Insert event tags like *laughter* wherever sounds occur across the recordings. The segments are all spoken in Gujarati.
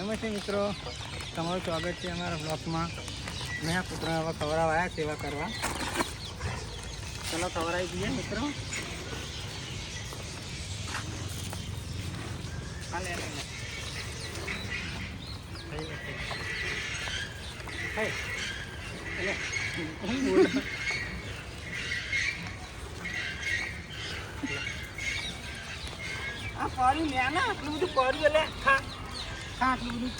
નમસ્તે મિત્રો તમારું સ્વાગત છે અમારા બ્લોગમાં મેં આ પુત્ર હવે ખવડાવવા આવ્યા સેવા કરવા ચલો ખવડાવી દઈએ મિત્રો હા, લે, લે, લે. લઈ લે, લઈ લે. હે, લે. હું બોલું? આ પાણી લે ને આટલું બધું પાણી લે ખા ખા આટલું બધું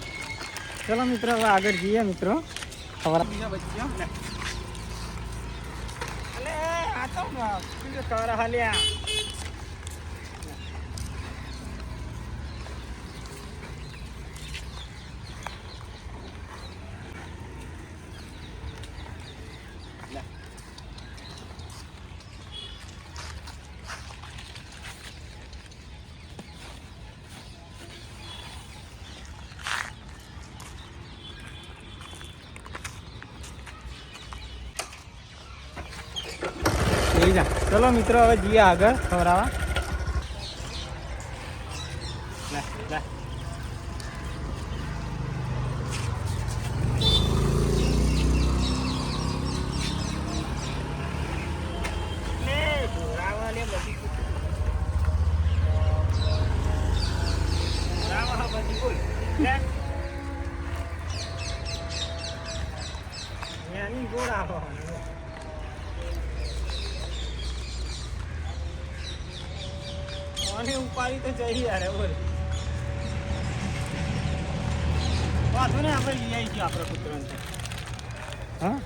ચલો મિત્રો હવે આગળ જઈએ મિત્રો. ખબર અલે આ તો ખબર હાલ્યા લઈ જા. ચલો મિત્રો હવે જઈએ આગળ ખવડાવવા. લે લે લે, ઢોરાવા લે બધી. ઢોરાવા હા બધી બોલ. લે. એની ગોળ આપો મને ઉપાડી તો જઈ યાર બોલ વાંધો ને આપણે લઈ આવી ગયો આપણો પુત્રને હા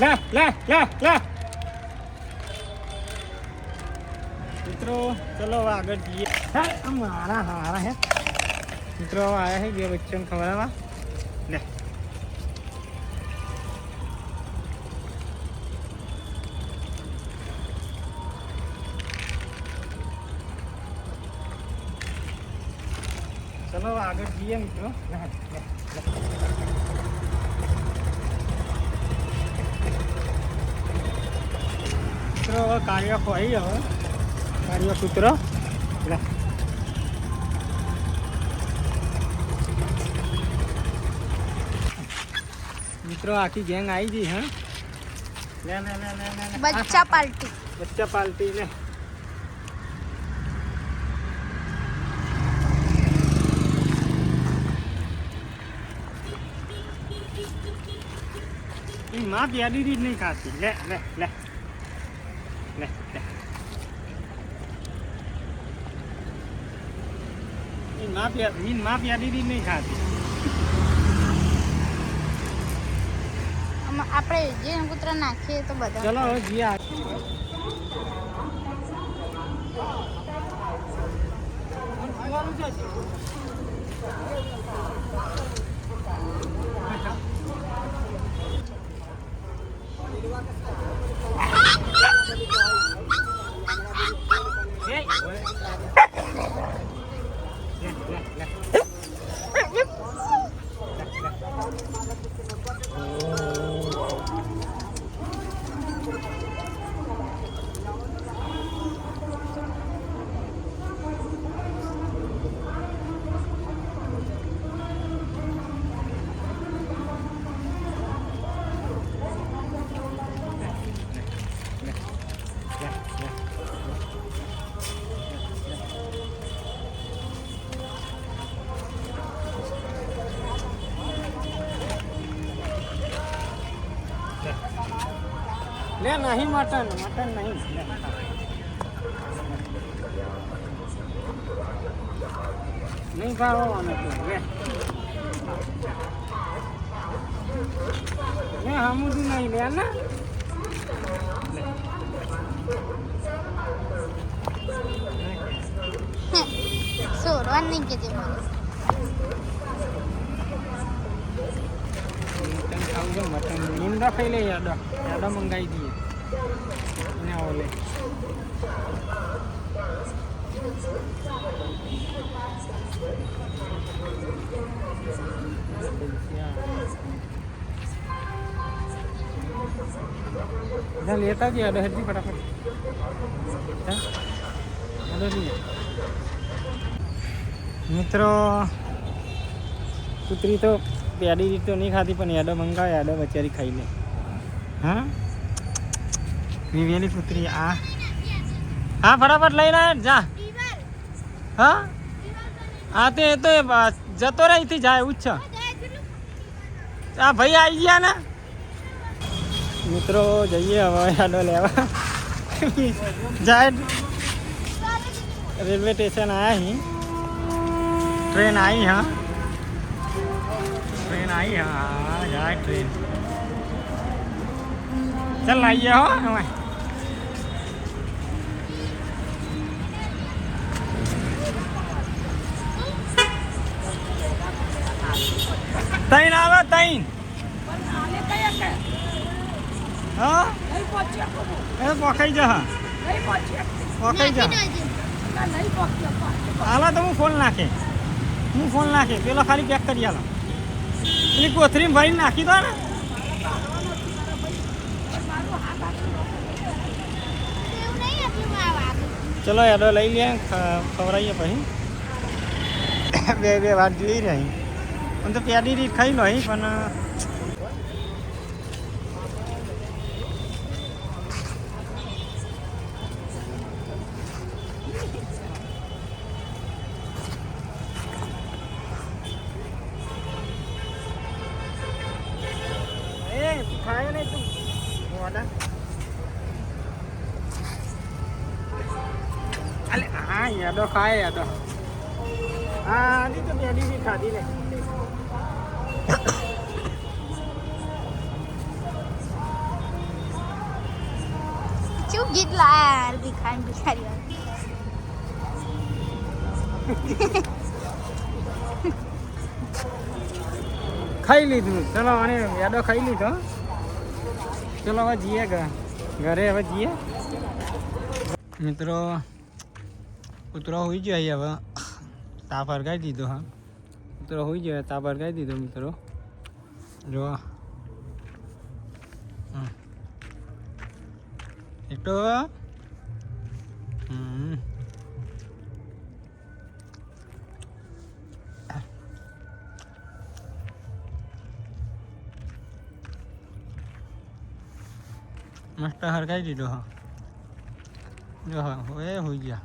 લે લે લે લે મિત્રો, ચલો આગળ જઈએ. મારા હારા હે. મિત્રો આવ્યા છે બે બચ્ચોને ખવડાવવા. લે. ચલો આગળ જઈએ મિત્રો. મિત્રો, હવે કાર્ય ખોઈ હવે. કાર્ય પુત્ર લે મિત્રો આખી ગેંગ આવી ગઈ હા લે લે લે લે લે લે. બચ્ચા પાર્ટી બચ્ચા પાલટી લે એ માં પ્યાદી જ નહીં ખાતી લે લે લે લે એ માં પ્યા મીનમાં પ્યાદી જ નહીં ખાતી. આમાં આપણે જે કૂતરા નાખીએ તો બધા ચલો હવે જઈએ આ- નહીં મટન. મટન નહીં. નહીં ભાવો લે. લે હમુદું નહીં લે ને સોરવા નહીં ખાવું મટન. નિંદા ખાઈ લે યાદો. યાદો મંગાવી દઈએ. ને ઓલે બધા લેતા જઈએ અડો હજી ફટાફટ. મિત્રો, કૂતરી તો પેડી તો નહીં ખાતી પણ એડો મંગાવે એડો બચારી ખાઈ લે હા? વિવેલી કૂતરી આ હા ફટાફટ લઈ લે જા હા હા તે એ તો એ બા- જતો રહે અહીંથી જાય એવું જ છે આ ભાઈ આવી ગયા ને મિત્રો જઈએ હવે આડો લેવા જાય રેલવે સ્ટેશન આયા અહીં ટ્રેન આવી હા ટ્રેન આવી હા જાય ટ્રેન ચાલ આવીએ હો તૈન આવે તૈન હા? એ પોખાઈ જા પોખાઈ જા. હાલા તો હું ફોન નાખે. હું ફોન નાખે. પેલો ખાલી પેક કરી હાલો પેલી કોથરી ભરીને નાખી દો ને. ચલો એડો લઈ લે ખવડાવીએ પછી. *coughs* બે બે વાત જોઈ રહી. પણ તો પેડી રીત ખાઈ લો પણ એ તું ખાય નહીં તું મોડા અલે હા યાદો ખાય યાદો હા આની તો પેલી બી ખાધી ને શું ગીત લાયા ભિખારી ભિખારી વાળું? ખાઈ લીધું. ચલો અને યાદો ખાઈ લીધો. ચલો હવે જઈએ ઘરે હવે જઈએ. મિત્રો કૂતરો હોઈ જાય હવે. તાપ હરગાઈ દીધો, હા. કૂતરો હોઈ જાય તાબર ગાઈ દીધો મિત્રો જોવા. તો હમ. મસ્ત હરકાઈ દીધો, હા. જો, હા, હવે હોઈ ગયા.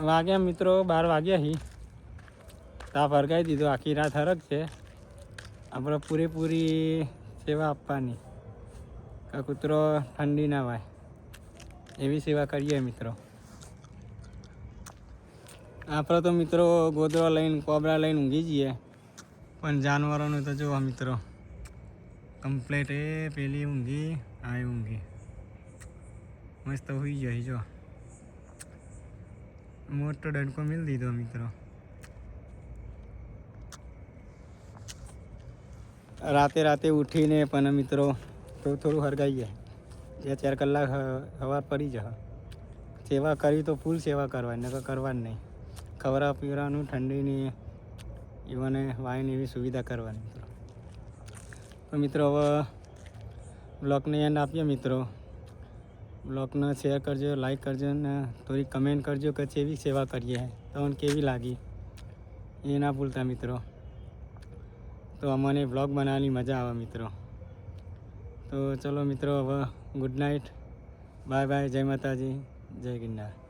વાગ્યા મિત્રો, બાર વાગ્યા હી. તા હરગાઈ દીધો. આખી રાત હરક છે. આપણે પૂરેપૂરી સેવા આપવાની. કે કૂતરો ઠંડી ના વાય. એવી સેવા કરીએ મિત્રો. આપણે તો મિત્રો ગોદરો લઈને, કોબરા લઈને ઊંઘી જઈએ. પણ જાનવરોનું તો જોવા મિત્રો, કમ્પ્લેટ એ પેલી ઊંઘી, આ ઊંઘી. મસ્ત હોઈ જાય જો. મોટો ડંકો મિલ દીધો મિત્રો. રાતે રાતે ઉઠીને પણ મિત્રો થોડું થોડું હરગાઈ જાય બે ચાર કલાક હવા પડી જશે. સેવા કરવી તો ફૂલ સેવા કરવાની, નકર કરવાની નહીં. ખવરા પીવરાનું, ઠંડીની ઈવને વાયની એવી સુવિધા કરવાની મિત્રો. તો મિત્રો, હવે બ્લોકને એન્ડ આપીએ મિત્રો. બ્લોગને શેર કરજો લાઈક કરજો ને થોડી કમેન્ટ કરજો કે કેવી સેવા કરીએ તમને કેવી લાગી? એ ના ભૂલતા મિત્રો. તો અમને બ્લોગ બનાવવાની મજા આવે મિત્રો. તો ચલો મિત્રો, હવે ગુડ નાઇટ બાય બાય જય માતાજી, જય ગિરનાર.